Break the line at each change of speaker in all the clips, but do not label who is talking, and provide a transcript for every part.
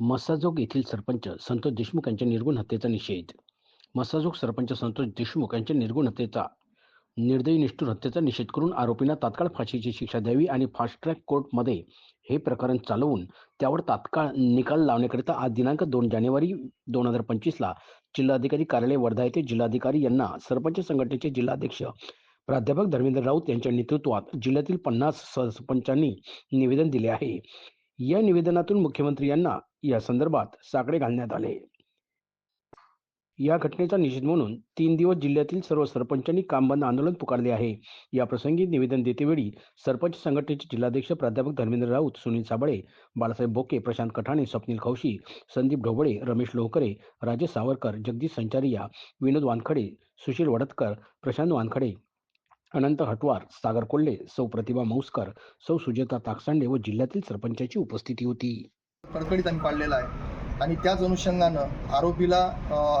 मसाजोग येथील सरपंच संतोष देशमुख यांच्या निर्गुण हत्येचा निषेध. मसाजोग सरपंच संतोष देशमुख यांच्या निर्गुण हत्येचा निर्दयी निष्ठुर हत्येचा निषेध करून आरोपींना तात्काळ फाशीची शिक्षा द्यावी आणि फास्ट ट्रॅक कोर्टमध्ये हे प्रकरण चालवून त्यावर तात्काळ निकाल लावण्याकरिता आज दिनांक दोन जानेवारी दोन हजार पंचवीसला जिल्हाधिकारी कार्यालय वर्धा येथे जिल्हाधिकारी यांना सरपंच संघटनेचे जिल्हाध्यक्ष प्राध्यापक धर्मेंद्र राऊत यांच्या नेतृत्वात जिल्ह्यातील पन्नास सरपंचांनी निवेदन दिले आहे. या निवेदनातून मुख्यमंत्री यांना या संदर्भात साकडे घालण्यात आले. या घटनेचा निषेध म्हणून तीन दिवस जिल्ह्यातील सर्व सरपंचांनी काम बंद आंदोलन पुकारले आहे. या प्रसंगी निवेदन देतेवेळी सरपंच संघटनेचे जिल्हाध्यक्ष प्राध्यापक धर्मेंद्र राऊत सुनील साबळे बाळासाहेब बोके प्रशांत कठाणे स्वप्नील खौशी संदीप ढोबळे रमेश लोहकरे राजेश सावरकर जगदीश संचारिया विनोद वानखडे सुशील वडतकर प्रशांत वानखडे अनंत हटवार सागर कोल्हे सौ प्रतिभा मौसकर सौ सुजेता ताकसांडे व जिल्ह्यातील सरपंचाची उपस्थिती होती.
कडकडीत आम्ही पाडलेला आहे. आणि त्याच अनुषंगानं आरोपीला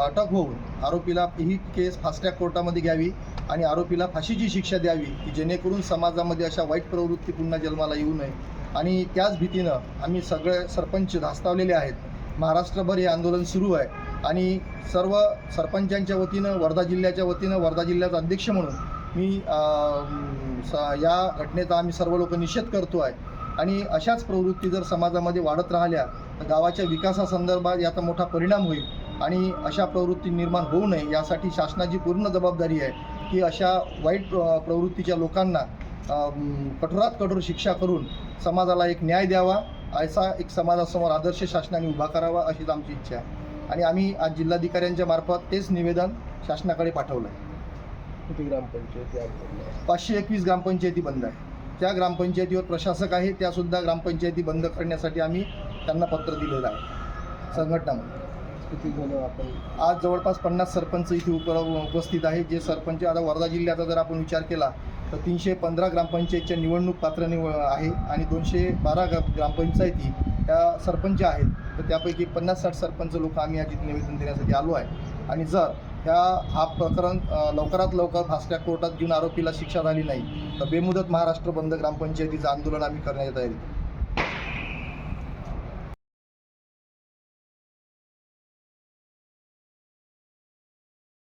अटक होऊन आरोपीला ही केस फास्टॅग कोर्टामध्ये घ्यावी आणि आरोपीला फाशीची शिक्षा द्यावी की जेणेकरून समाजामध्ये अशा वाईट प्रवृत्ती पुन्हा जन्माला येऊ नये. आणि त्याच भीतीनं आम्ही सगळे सरपंच धास्तावलेले आहेत. महाराष्ट्रभर हे आंदोलन सुरू आहे. आणि सर्व सरपंचांच्या वतीनं वर्धा जिल्ह्याच्या वतीनं वर्धा जिल्ह्याचा अध्यक्ष म्हणून मी स- या घटनेचा आम्ही सर्व लोक निषेध करतो आहे आणि अशाच प्रवृत्ती जर समाजामध्ये वाढत राहिल्या तर गावाच्या विकासासंदर्भात याचा मोठा परिणाम होईल आणि अशा प्रवृत्ती निर्माण होऊ नये यासाठी शासनाची पूर्ण जबाबदारी आहे की अशा वाईट प्र- प्रवृत्तीच्या लोकांना कठोरात कठोर शिक्षा करून समाजाला एक न्याय द्यावा असा एक समाजासमोर आदर्श शासनाने उभा करावा अशीच आमची इच्छा आहे. आणि आम्ही आज जिल्हाधिकाऱ्यांच्या मार्फत तेच निवेदन शासनाकडे पाठवलं आहे
किती ग्रामपंचायती आहेत?
पाचशे एकवीस ग्रामपंचायती बंद आहे त्या ग्रामपंचायतीवर प्रशासक आहे त्यासुद्धा ग्रामपंचायती बंद करण्यासाठी आम्ही त्यांना पत्र दिलेलं आहे. संघटनामध्ये.
किती जण आपण
आज जवळपास पन्नास सरपंच इथे उप उपस्थित आहेत जे सरपंच आता वर्धा जिल्ह्याचा जर आपण विचार केला तर तीनशे पंधरा ग्रामपंचायतच्या निवडणूक पात्र निव आहे आणि दोनशे बारा ग्रा ग्रामपंचायती त्या सरपंच आहेत. तर त्यापैकी पन्नास साठ सरपंच लोक आम्ही आज इथे निवेदन देण्यासाठी आलो आहे. आणि जर ह्या हा प्रकरण लवकरात लवकर फास्ट्रॅक कोर्टात घेऊन आरोपीला शिक्षा झाली नाही तर बेमुदत महाराष्ट्र बंद ग्रामपंचायतीचं आंदोलन आम्ही करण्यात तयारी